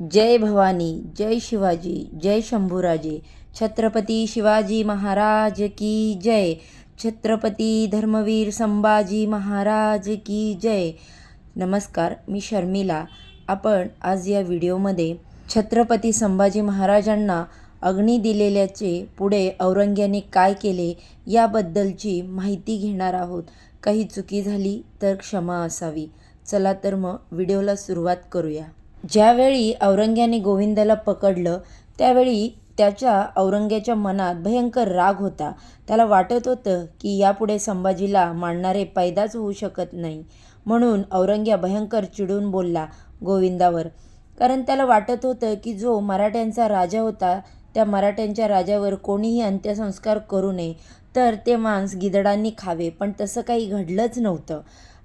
जय भवानी जय शिवाजी जय शंभूराजे. छत्रपती शिवाजी महाराज की जय. छत्रपती धर्मवीर संभाजी महाराज की जय. नमस्कार मी शर्मिला. आपण आज या व्हिडिओमध्ये छत्रपती संभाजी महाराजांना अग्नी दिलेल्याचे पुढे औरंग्याने काय केले याबद्दलची माहिती घेणार आहोत. काही चुकी झाली तर क्षमा असावी. चला तर मग व्हिडिओला सुरुवात करूया. ज्यावेळी औरंग्याने गोविंदाला पकडलं त्यावेळी त्याच्या औरंग्याच्या मनात भयंकर राग होता. त्याला वाटत होतं की यापुढे संभाजीला मांडणारे पैदाच होऊ शकत नाही. म्हणून औरंग्या भयंकर चिडून बोलला गोविंदावर. कारण त्याला वाटत होतं की जो मराठ्यांचा राजा होता त्या मराठ्यांच्या राजावर कोणीही अंत्यसंस्कार करू नये. तर ते मांस गिदडांनी खावे पण तसं काही घडलंच नव्हतं.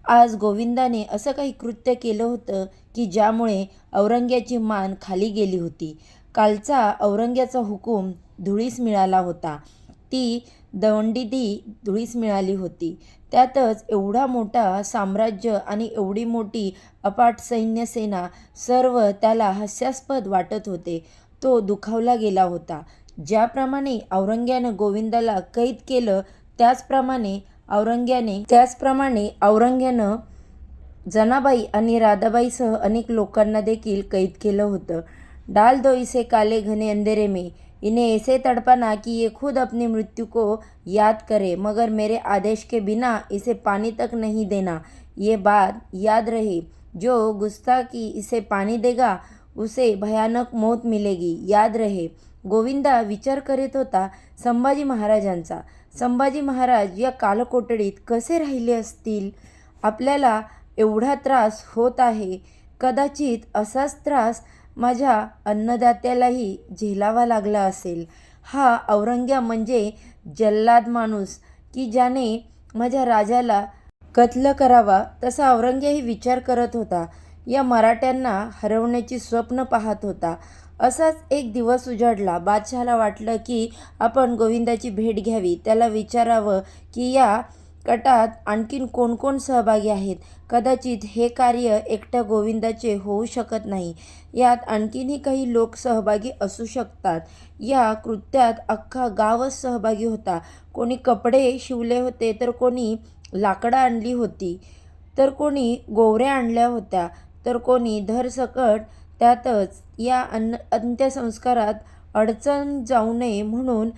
आज गोविंदाने असं काही कृत्य केलं होतं की ज्यामुळे औरंग्याची मान खाली गेली होती. कालचा औरंग्याचा हुकूम धुळीस मिळाला होता. ती दवंडीदी धुळीस मिळाली होती. त्यातच एवढा मोठा साम्राज्य आणि एवढी मोठी अपाट सैन्यसेना सर्व त्याला हास्यास्पद वाटत होते. तो दुखावला गेला होता. ज्याप्रमाणे औरंग्यानं गोविंदाला कैद केलं त्याचप्रमाणे औरंग्याने त्याचप्रमाणे औरंग्यानं जनाबाई आणि राधाबाईसह अनेक लोकांना देखील कैद केलं होतं. डाल दो इसे काले घने अंधेरे में इन्हें ऐसे तड़पना कि ये खुद अपनी मृत्यु को याद करे मगर मेरे आदेश के बिना इसे पानी तक नहीं देना। ये बात याद रहे। जो गुस्सा की इसे पानी देगा उसे भयानक मौत मिलेगी। याद रहे। गोविंदा विचार करीत होता संभाजी महाराजांचा। संभाजी महाराज या कालकोठडीत कसे राहिले असतील? आपल्याला एवढा त्रास होत आहे. कदाचित असाच त्रास माझ्या अन्नदात्यालाही झेलावा लागला असेल. हा औरंग्या म्हणजे जल्लाद माणूस की ज्याने माझ्या राजाला कत्ल करावा तसा औरंग्याही विचार करत होता. या मराठ्यांना हरवण्याची स्वप्न पाहत होता. असाच एक दिवस उजाडला. बादशहाला वाटलं की आपण गोविंदाची भेट घ्यावी. त्याला विचारावं की या कटात आणखीन कोण कोण सहभागी आहेत? कदाचित हे कार्य एकट्या गोविंदाचे होऊ शकत नाही. यात आणखीनही काही लोक सहभागी असू शकतात. या कृत्यात अख्खा गावच सहभागी होता. कोणी कपडे शिवले होते तर कोणी लाकडं आणली होती तर कोणी गोवऱ्या आणल्या होत्या तर कोणी धरसकट त्यातच या अन्न अंत्यसंस्कारात अडचण जाऊ नये म्हणून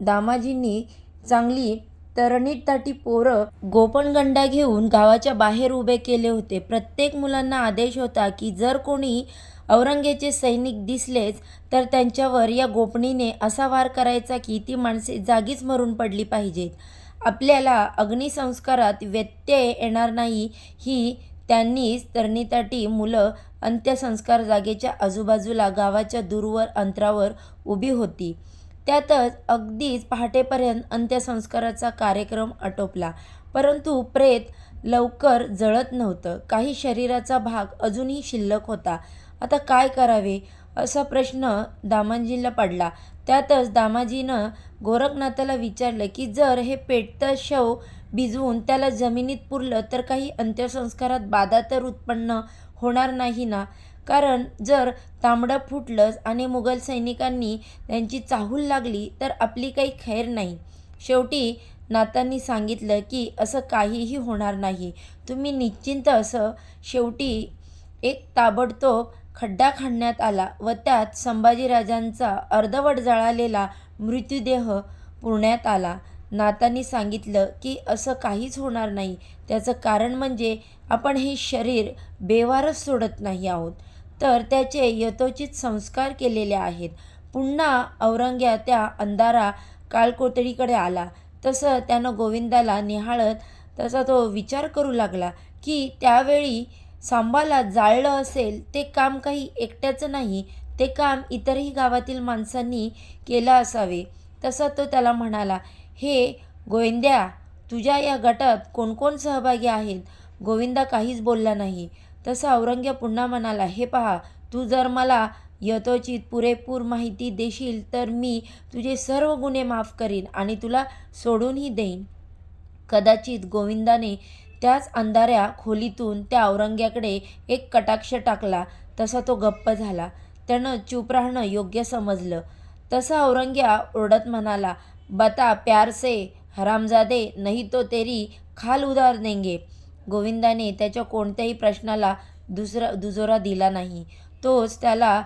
दामाजींनी चांगली तरणीटाटी पोरं गोपणगंडा घेऊन गावाच्या बाहेर उभे केले होते. प्रत्येक मुलांना आदेश होता की जर कोणी औरंगेचे सैनिक दिसलेच तर त्यांच्यावर या गोपणीने असा वार करायचा की ती माणसे जागीच मरून पडली पाहिजेत. आपल्याला अग्निसंस्कारात व्यत्यय येणार नाही ही त्यांनीच तरणीताटी मुलं अंत्यसंस्कार जागेच्या आजूबाजूला गावाच्या दूरवर अंतरावर उभी होती. त्यातच अगदीच पहाटेपर्यंत अंत्यसंस्काराचा कार्यक्रम आटोपला. परंतु प्रेत लवकर जळत नव्हतं. काही शरीराचा भाग अजूनही शिल्लक होता. आता काय करावे? असा प्रश्न दामाजींना पडला. त्यातच दामाजीनं गोरखनाथाला विचारलं की जर हे पेटतं शव भिजवून त्याला जमिनीत पुरलं तर काही अंत्यसंस्कारात बाधा तर उत्पन्न होणार नाही ना? कारण जर तांबडं फुटलंच आणि मुघल सैनिकांनी त्यांची चाहूल लागली तर आपली काही खैर नाही. शेवटी नातांनी सांगितलं की असं काहीही होणार नाही. तुम्ही निश्चिंत असं. शेवटी एक ताबडतोब खड्डा खणण्यात आला व त्यात संभाजीराजांचा अर्धवट जळालेला मृत्यूदेह पुरण्यात आला. नातांनी सांगितलं की असं काहीच होणार नाही. त्याचं कारण म्हणजे आपण हे शरीर बेवारच सोडत नाही आहोत. तर त्याचे यथोचित संस्कार केलेले आहेत. पुन्हा औरंग्या त्या अंधारा कालकोतडीकडे आला. तसं त्यानं गोविंदाला निहाळत तसा तो विचार करू लागला की त्यावेळी सांबाला जाळलं असेल ते काम काही एकट्याचं नाही ते काम इतरही गावातील माणसांनी केलं असावे. तसा तो त्याला म्हणाला हे गोविंद्या तुझ्या या गटात कोणकोण सहभागी आहेत? गोविंदा काहीच बोलला नाही. तसा औरंग्या पुन्हा म्हणाला हे पहा तू जर मला यथोचित पुरेपूर माहिती देशील तर मी तुझे सर्व गुन्हे माफ करीन आणि तुला सोडूनही देईन. कदाचित गोविंदाने त्याच अंधाऱ्या खोलीतून त्या औरंग्याकडे एक कटाक्ष टाकला. तसा तो गप्प झाला. त्यानं चूप राहणं योग्य समजलं. तसा औरंग्या ओरडत म्हणाला बता प्यार से हरामजादे नाही तो तेरी खाल उधार देंगे। गोविंदाने त्याच्या कोणत्याही प्रश्नाला दुसरा दुजोरा दिला नाही. तोच त्याला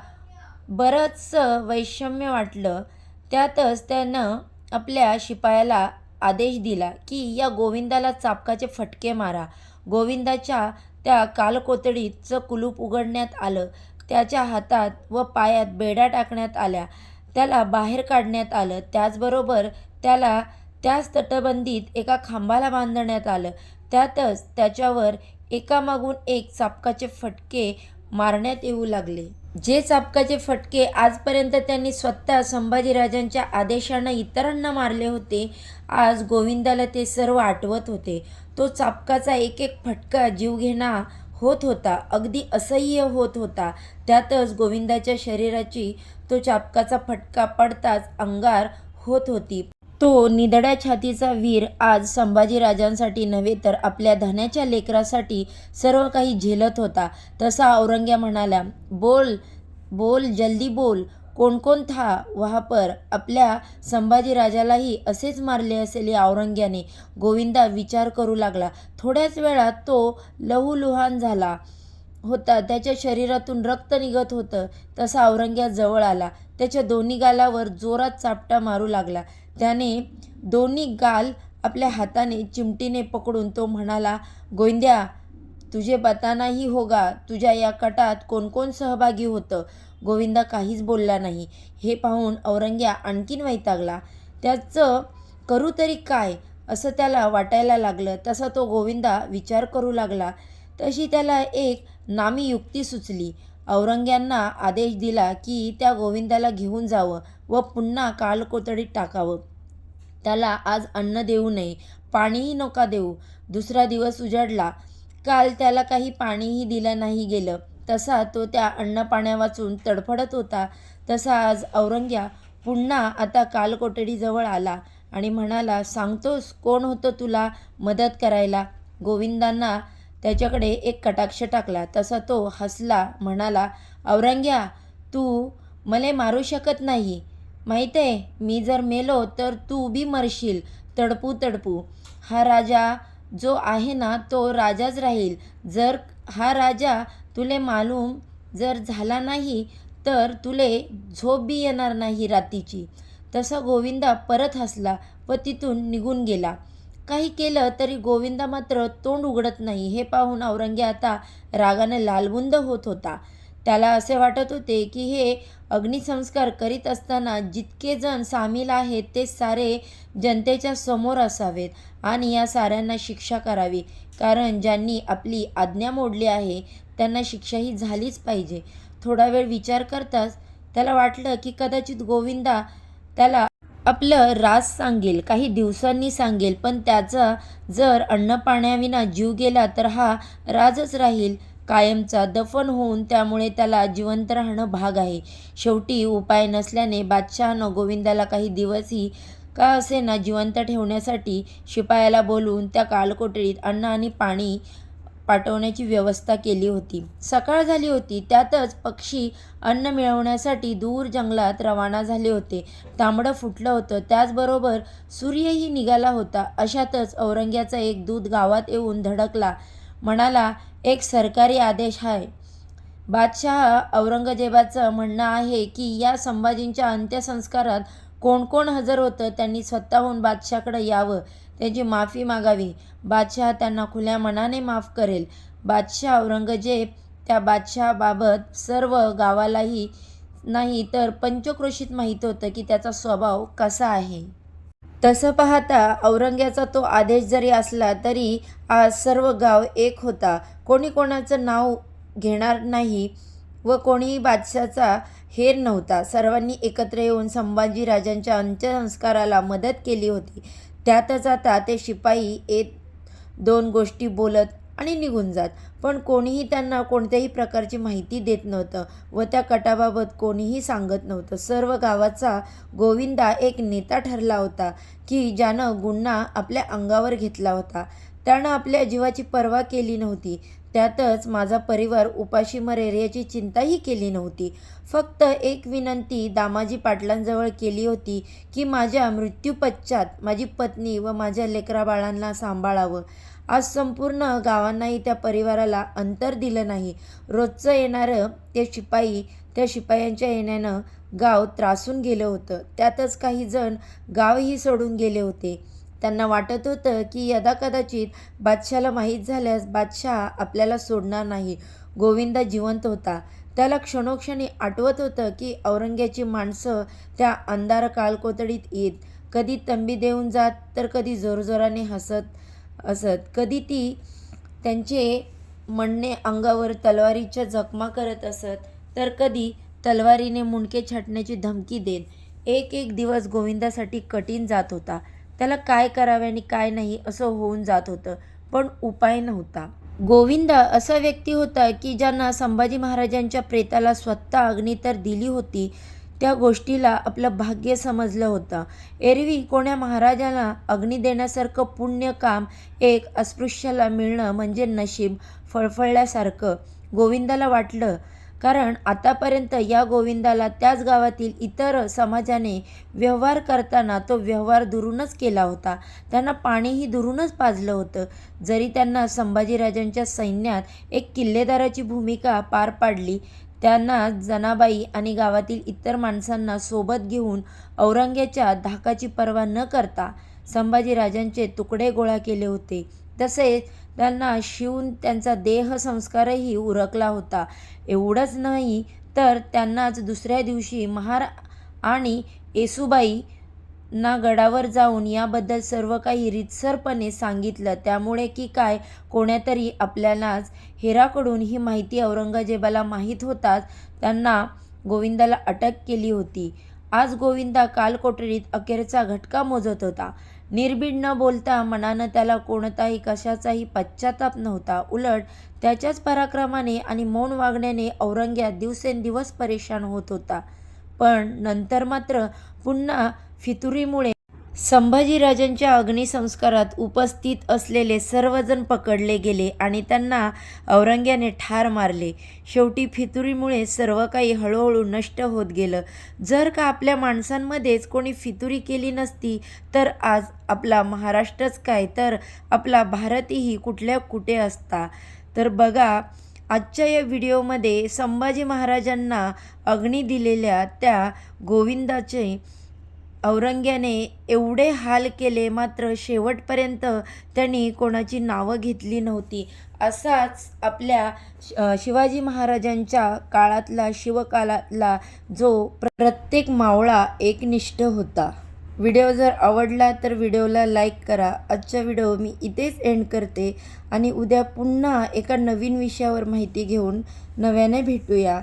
बरंचसं वैषम्य वाटलं. त्यातच त्यानं आपल्या शिपायाला आदेश दिला की या गोविंदाला चापकाचे फटके मारा. गोविंदाच्या त्या कालकोतडीचं कुलूप उघडण्यात आलं. त्याच्या हातात व पायात बेड्या टाकण्यात आल्या. त्याला बाहेर काढण्यात आलं. त्याचबरोबर त्याला त्याच तटबंदीत एका खांबाला बांधण्यात आलं. त्यातच त्याच्यावर एकामागून एक चापकाचे फटके मारण्यात येऊ लागले. जे चापकाचे फटके आजपर्यंत त्यांनी स्वतः संभाजीराजांच्या आदेशानं इतरांना मारले होते आज गोविंदाला ते सर्व आठवत होते. तो चापकाचा एक एक फटका जीवघेणा होत होता अगदी असह्य होत होता. त्यातच गोविंदाच्या शरीराची तो चापकाचा फटका पडताच अंगार होत होती. तो निदड्या छातीचा वीर आज संभाजीराजांसाठी नव्हे तर आपल्या धन्याच्या लेकरासाठी सर्व काही झेलत होता. तसा औरंग्या म्हणाला बोल बोल जल्दी बोल. कोणकोणता था वहा पर आपल्या संभाजीराजालाही असेच मारले असेल या औरंग्याने. गोविंदा विचार करू लागला. थोड्याच वेळात तो लहूलुहान झाला होता. त्याच्या शरीरातून रक्त निघत होतं. तसा औरंग्या जवळ आला. त्याच्या दोन्ही गालावर जोरात चापटा मारू लागला. त्याने दोन्ही गाल आपल्या हाताने चिमटीने पकडून तो म्हणाला गोविंद्या तुझे बतानाही होगा तुझ्या या कटात कोण कोण सहभागी होतं? गोविंदा काहीच बोलला नाही. हे पाहून औरंग्या आणखीन वैतागला. त्याचं करू तरी काय? असं त्याला वाटायला लागलं. तसा तो गोविंदा विचार करू लागला. तशी त्याला एक नामी युक्ती सुचली. औरंग्यांना आदेश दिला की त्या गोविंदाला घेऊन जावं व पुन्हा कालकोतडीत टाकावं. त्याला आज अन्न देऊ नये. पाणीही नका देऊ. दुसरा दिवस उजाडला. काल त्याला काही पाणीही दिलं नाही गेलं. तसा तो त्या अन्नपाण्या वाचून तडफडत होता. तसा आज औरंग्या पुन्हा आता कालकोठडीजवळ आला आणि म्हणाला सांगतोस कोण होतं तुला मदत करायला? गोविंदांना त्याच्याकडे एक कटाक्ष टाकला. तसा तो हसला म्हणाला औरंग्या तू मले मारू शकत नाही. माहीत आहे मी जर मेलो तर तू बी मरशील. तडपू तडपू. हा राजा जो आहे ना तो राजाच राहील. जर हा राजा तुले मालूम जर झाला नाही तर तुले झोप बी येणार नाही रातीची तसा गोविंदा परत हसला व तिथून निघून गेला. काही केलं तरी गोविंदा मात्र तोंड उघडत नाही. हे पाहून औरंगे आता रागाने लालबुंद होत होता. त्याला असे वाटत होते की हे अग्निसंस्कार करीत असताना जितके जण सामील आहेत ते सारे जनतेच्या समोर असावेत आणि या साऱ्यांना शिक्षा करावी. कारण ज्यांनी आपली आज्ञा मोडली आहे त्यांना शिक्षा ही झालीच पाहिजे. थोडा वेळ विचार करताच त्याला वाटलं की कदाचित गोविंदा त्याला आपलं राज सांगेल काही दिवसांनी सांगेल पण त्याचा जर अन्नपाण्याविना जीव गेला तर हा राजच राहील. कायमचा दफन होऊन त्यामुळे त्याला जिवंत राहणं भाग आहे. शेवटी उपाय नसल्याने बादशहानं गोविंदाला काही दिवसही का असेना जिवंत ठेवण्यासाठी शिपायाला बोलवून त्या कालकोठडीत अन्न आणि पाणी पाठवण्याची व्यवस्था केली होती. सकाळ झाली होती. त्यातच पक्षी अन्न मिळवण्यासाठी दूर जंगलात रवाना झाले होते. तांबडं फुटलं होतं. त्याचबरोबर सूर्यही निघाला होता. अशातच औरंग्याचा एक दूध गावात येऊन धडकला. म्हणाला एक सरकारी आदेश आहे बादशाह औरंगजेबाचं म्हणणं आहे की या संभाजींच्या अंत्यसंस्कारात कोण कोण हजर होतं त्यांनी स्वतःहून बादशाकडे यावं त्यांची माफी मागावी. बादशाह त्यांना खुल्या मनाने माफ करेल. बादशाह औरंगजेब त्या बादशहाबाबत सर्व गावालाही नाही तर पंचक्रोशीत माहीत होतं की त्याचा स्वभाव कसा आहे. तसं पाहता औरंग्याचा तो आदेश जरी असला तरी आज सर्व गाव एक होता. कोणी कोणाचं नाव घेणार नाही व कोणीही बादशाचा हेर नव्हता. सर्वांनी एकत्र येऊन संभाजीराजांच्या अंत्यसंस्काराला मदत केली होती. त्यातच आता ते शिपाई येत दोन गोष्टी बोलत आणि निघून जात. पण कोणीही त्यांना कोणत्याही प्रकारची माहिती देत नव्हतं व त्या कटाबाबत कोणीही सांगत नव्हतं. सर्व गावाचा गोविंदा एक नेता ठरला होता की ज्यानं गुन्हा आपल्या अंगावर घेतला होता. त्यानं आपल्या जीवाची पर्वा केली नव्हती. त्यातच माझा परिवार उपाशी मरेल याची चिंताही केली नव्हती. फक्त एक विनंती दामाजी पाटलांजवळ केली होती की माझ्या मृत्यूपश्चात माझी पत्नी व माझ्या लेकराबाळांना सांभाळावं. आज संपूर्ण गावांनाही त्या परिवाराला अंतर दिलं नाही. रोजचं येणारं ते शिपाई त्या शिपायांच्या येण्यानं गाव त्रासून गेलं होतं. त्यातच काही जण गावही सोडून गेले होते. त्यांना वाटत होतं की यदाकदाचित बादशाला माहीत झाल्यास बादशाह आपल्याला सोडणार नाही. गोविंदा जिवंत होता. त्याला क्षणोक्षणी आठवत होतं की औरंग्याची माणसं त्या अंधार कालकोतडीत येत. कधी तंबी देऊन जात तर कधी जोरजोराने हसत. असत. कधी ती त्यांचे म्हणणे अंगावर तलवारीच्या जखमा करत असत तर कधी तलवारीने मुंडके छाटण्याची धमकी देत. एक एक दिवस गोविंदासाठी कठीण जात होता. त्याला काय करावे आणि काय नाही असं होऊन जात होतं पण उपाय नव्हता. गोविंद असा व्यक्ती होता की ज्यांना संभाजी महाराजांच्या प्रेताला स्वतः अग्नी तर दिली होती त्या गोष्टीला आपलं भाग्य समजलं होतं. एरवी कोण्या महाराजाला अग्नी देण्यासारखं पुण्य काम एक अस्पृश्याला मिळणं म्हणजे नशीब फळफळल्यासारखं गोविंदाला वाटलं. कारण आतापर्यंत या गोविंदाला त्याच गावातील इतर समाजाने व्यवहार करताना तो व्यवहार दुरूनच केला होता. त्यांना पाणीही दुरूनच पाजलं होतं. जरी त्यांना संभाजीराजांच्या सैन्यात एक किल्लेदाराची भूमिका पार पाडली त्यांना जनाबाई आणि गावातील इतर माणसांना सोबत घेऊन औरंग्याच्या धाकाची पर्वा न करता संभाजीराजांचे तुकडे गोळा केले होते. तसेच त्यांना शिवून त्यांचा देहसंस्कारही उरकला होता. एवढंच नाही तर त्यांनाच दुसऱ्या दिवशी महार आणि येसुबाई ना गडावर जाऊन याबद्दल सर्व काही रीतसरपणे सांगितलं. त्यामुळे की काय? कोण्यातरी आपल्यालाच हेराकडून ही माहिती औरंगजेबाला माहीत होताच त्यांना गोविंदाला अटक केली होती. आज गोविंदा कालकोठडीत अखेरचा घटका मोजत होता. निर्भीड न बोलता मनानं त्याला कोणताही कशाचाही पश्चाताप नव्हता. उलट त्याच्याच पराक्रमाने आणि मौन वागण्याने औरंग्या दिवसेंदिवस परेशान होत होता. पण नंतर मात्र पुन्हा फितुरीमुळे संभाजीराजांच्या अग्निसंस्कारात उपस्थित असलेले सर्वजण पकडले गेले आणि त्यांना औरंग्याने ठार मारले. शेवटी फितुरीमुळे सर्व काही हळूहळू नष्ट होत गेलं. जर का आपल्या माणसांमध्येच कोणी फितुरी केली नसती तर आज आपला महाराष्ट्रच काय? तर आपला भारतही कुठल्या कुठे असता? तर बघा आजच्या या व्हिडिओमध्ये संभाजी महाराजांना अग्नी दिलेल्या त्या गोविंदाचे औरंग्याने एवढे हाल केले मात्र शेवटपर्यंत त्यांनी कोणाची नावं घेतली नव्हती. असाच आपल्या श- शिवाजी महाराजांच्या काळातला शिवकालातला जो प्रत्येक मावळा एकनिष्ठ होता. व्हिडिओ जर आवडला तर व्हिडिओला लाईक करा. आजचा व्हिडिओ मी इथेच एंड करते आणि उद्या पुन्हा एका नवीन विषयावर माहिती घेऊन नव्याने भेटूया.